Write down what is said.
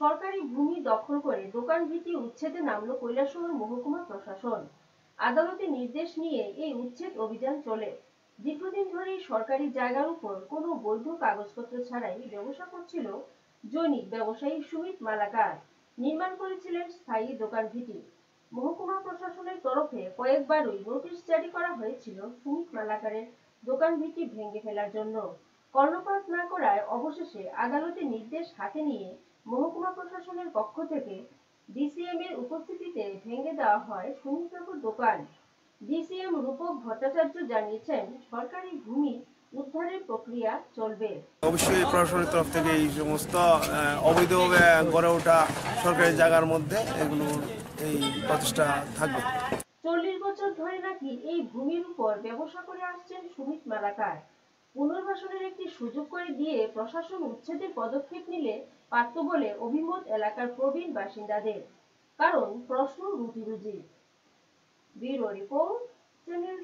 সরকারি ভূমি দখল করে দোকান ভিটি উচ্ছেদে নামলো কৈলাসহর মহকুমা প্রশাসন। আদালতে নির্দেশ নিয়ে এই উচ্ছেদ অভিযান চলে। দীর্ঘদিন ধরেই সরকারি জায়গার উপর কোনো বৈধ কাগজপত্র ছাড়াই ব্যবসা করছিল জৈনিক ব্যবসায়ী সুমিত মালাকার। নির্মাণ করেছিলেন স্থায়ী দোকান ভিটি মহকুমা প্রশাসনের তরফে কয়েকবারই নোটিশ জারি করা হয়েছিল সুমিত মালাকারের দোকান ভিটি ভেঙে ফেলার জন্য। কর্ণপাত না করায় অবশেষে আদালতে নির্দেশ হাতে নিয়ে মহকুমা প্রশাসনের পক্ষ থেকে ডিসিএম এর উপস্থিতিতে ভেঙে দেওয়া হয় সুমিতবাবুর দোকান। ডিসিএম রূপক ভট্টাচার্য জানিয়েছেন সরকারি ভূমি উদ্ধারের প্রক্রিয়া চলবে। অবশ্যই প্রশাসনের তরফ থেকে এই সমস্ত অবৈধভাবে গড়ে ওঠা সরকারি জায়গার মধ্যে এগুলো এই প্রচেষ্টা থাকবে। চল্লিশ বছর ধরে নাকি এই ভূমির উপর ব্যবসা করে আসছেন সুমিত মালাকার। পুনর্বাসনের একটি সুযোগ করে দিয়ে প্রশাসন উচ্ছেদের পদক্ষেপ নিলে পারত বলে অভিমত এলাকার প্রবীণ বাসিন্দাদের। কারণ প্রশ্ন রুটি রুজি ব্যুরো রিপোর্ট, চ্যানেল